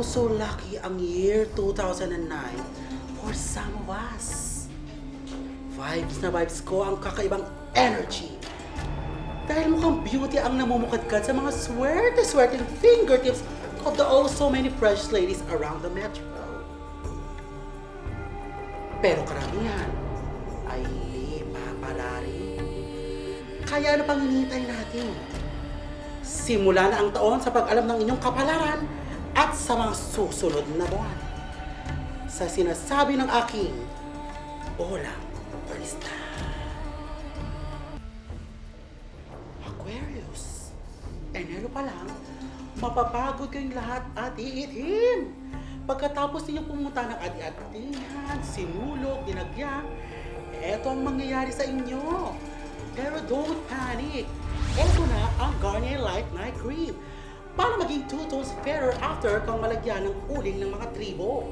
oh so lucky ang year 2009 for some of us. Vibes na vibes ko ang kakaibang energy. Dahil mukhang beauty ang namumukadkad sa mga swerte-swerteng fingertips of the oh so many precious ladies around the metro. Pero karamihan ay papalari. Kaya ano pang hinihintay natin? Simula na ang taon sa pag-alam ng inyong kapalaran at sa mga susunod na buwan. Sa sinasabi ng aking Olang Balista. Aquarius. Enero pa lang, mapapagod kayong lahat at iitim. Pagkatapos ninyong pumunta ng adi-atingan, sinulog, dinagyan, eto ang mangyayari sa inyo. Pero don't panic. Eto na ang Garnier Light Night Cream para maging two tones fairer after kang malagyan ng uling ng mga tribo.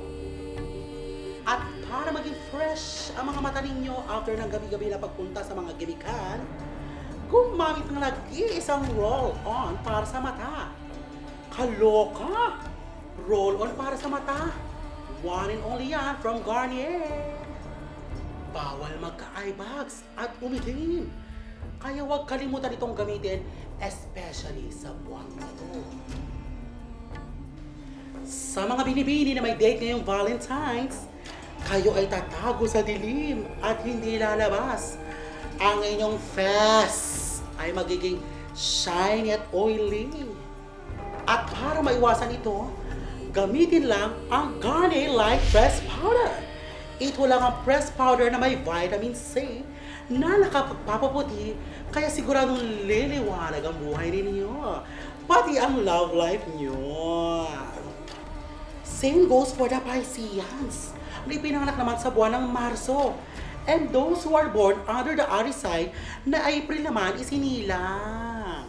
At para maging fresh ang mga mata ninyo after ng gabi-gabi na pagpunta sa mga gimikan, gumamit ng nag-iisang roll-on para sa mata. Kaloka! Roll-on para sa mata. One and only yan from Garnier. Bawal magka-eye bags at umitim. Kaya huwag kalimutan itong gamitin, especially sa buwang ito. Sa mga binibini na may date ngayong Valentine's, kayo ay tatago sa dilim at hindi lalabas. Ang inyong face ay magiging shiny at oily. At para maiwasan ito, gamitin lang ang Garnier Light Press Powder. Ito lang ang press powder na may vitamin C na nakapagpapaputi kaya siguradong liliwanag ang buhay ninyo. Pati ang love life nyo. Same goes for the Pisceans. Na ipinanganak naman sa buwan ng Marso. And those who are born under the Aries sign na April naman isinilang.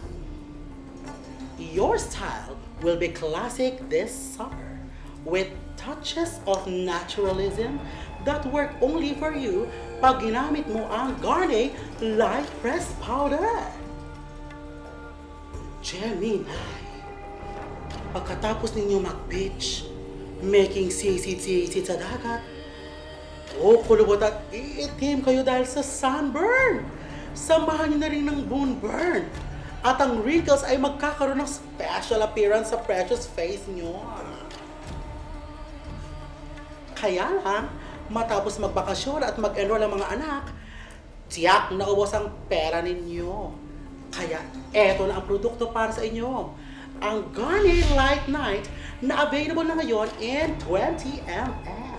Your style will be classic this summer with touches of naturalism that work only for you pag ginamit mo ang Garnier Light Press Powder. Gemini, pagkatapos ninyo mag-beach, making sisid-sisid sa dagat, o kulubot at iitim kayo dahil sa sunburn. Samahan nyo na rin ng moonburn. At ang wrinkles ay magkakaroon ng special appearance sa precious face nyo. Kaya lang, matapos magbakasyon at mag-enroll ang mga anak, tiyak na ubos ang pera ninyo. Kaya eto na ang produkto para sa inyo. Ang Garnier Light Night na available na ngayon in 20 ml.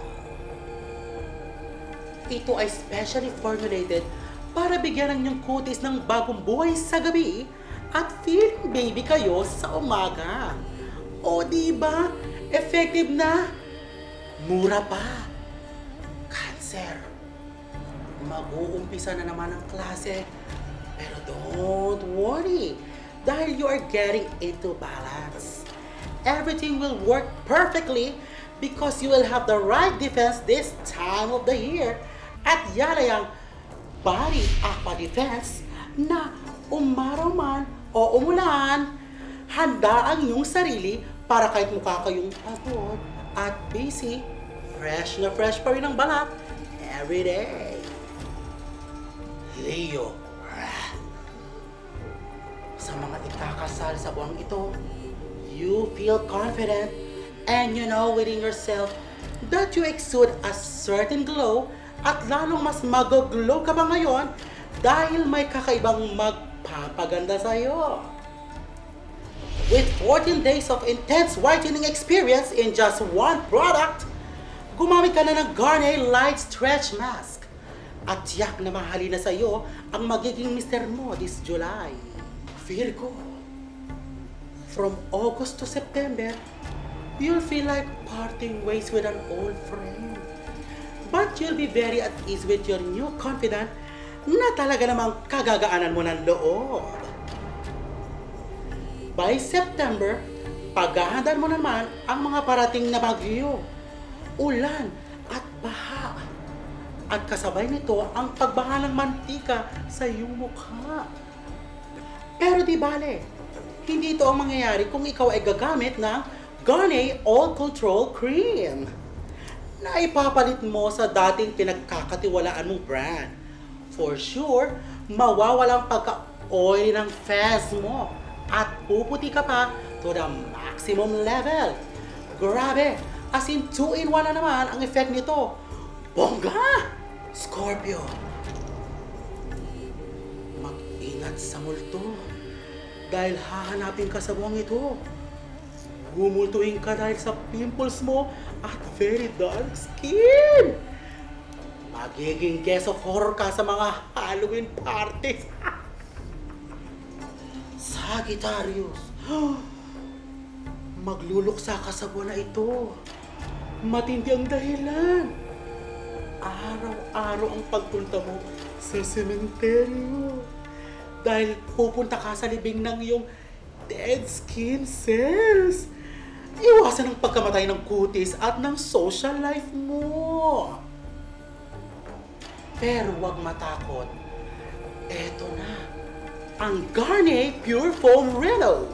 Ito ay specially formulated para bigyan ng inyong kutis ng bagong buhay sa gabi at feeling baby kayo sa umaga. O di ba? Effective na. Mura pa. Cancer. Mag-uumpisa na naman ang klase. Pero don't worry. Dahil you are getting into balance. Everything will work perfectly because you will have the right defense this time of the year. At yan ay ang body aqua defense na umaraw man o umulan, handa ang iyong sarili para kahit mukha kayong pagod at busy, fresh na fresh pa rin ang balat every day. Leo, sa mga ikakasal sa buwang ito, you feel confident and you know within yourself that you exude a certain glow at lalong mas mag-glow ka pa ngayon dahil may kakaibang magpapaganda sa'yo. With 14 days of intense whitening experience in just one product, gumamit ka na ng Garnier Light Stretch Mask. At tiyak na mahali na sa'yo ang magiging Mr. mo this July. Virgo, from August to September, you'll feel like parting ways with an old friend. But you'll be very at ease with your new confidant na talaga namang kagagaanan mo ng loob. By September, paghahandaan mo naman ang mga parating na bagyo, ulan at baha. At kasabay nito ang pagbaha ng mantika sa iyong mukha. Pero di bale, hindi ito ang mangyayari kung ikaw ay gagamit ng Garnier All Control Cream na ipapalit mo sa dating pinagkakatiwalaan mong brand. For sure, mawawalang pagka-oily ng face mo at puputi ka pa to the maximum level. Grabe! As in 2-in-1 na naman ang effect nito. Bongga! Scorpio! Mag-ingat sa multo dahil hahanapin ka sa buwang ito. Gumultuhin ka dahil sa pimples mo at very dark skin. Magiging guest of horror ka sa mga Halloween parties. Sagittarius, magluluksa ka sa buwan na ito. Matindi ang dahilan. Araw-araw ang pagpunta mo sa sementeryo. Dahil pupunta ka sa libing ng iyong dead skin cells. Iwasan ang pagkamatay ng kutis at ng social life mo. Pero huwag matakot. Eto na, ang Garnier Pure Foam Reno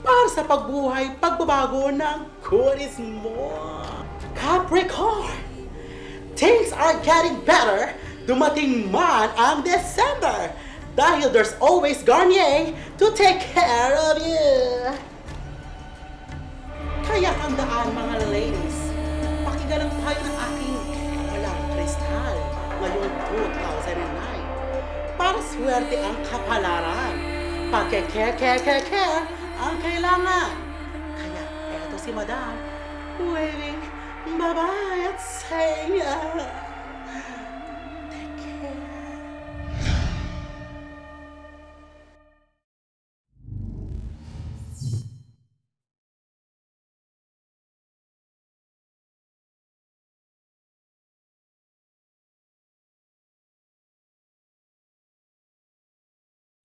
para sa pagbuhay, pagbabago ng kutis mo. Capricorn, things are getting better. Dumating man ang December dahil there's always Garnier to take care of you. Kaya tandaan mga ladies, pakinggan ang ng aking walang kristal ngayong 2009 para swerte ang kapalaran. Pagke-care-care-care-care ang kailangan. Kaya eto si Madam, waving Bye bye, it's Taylor.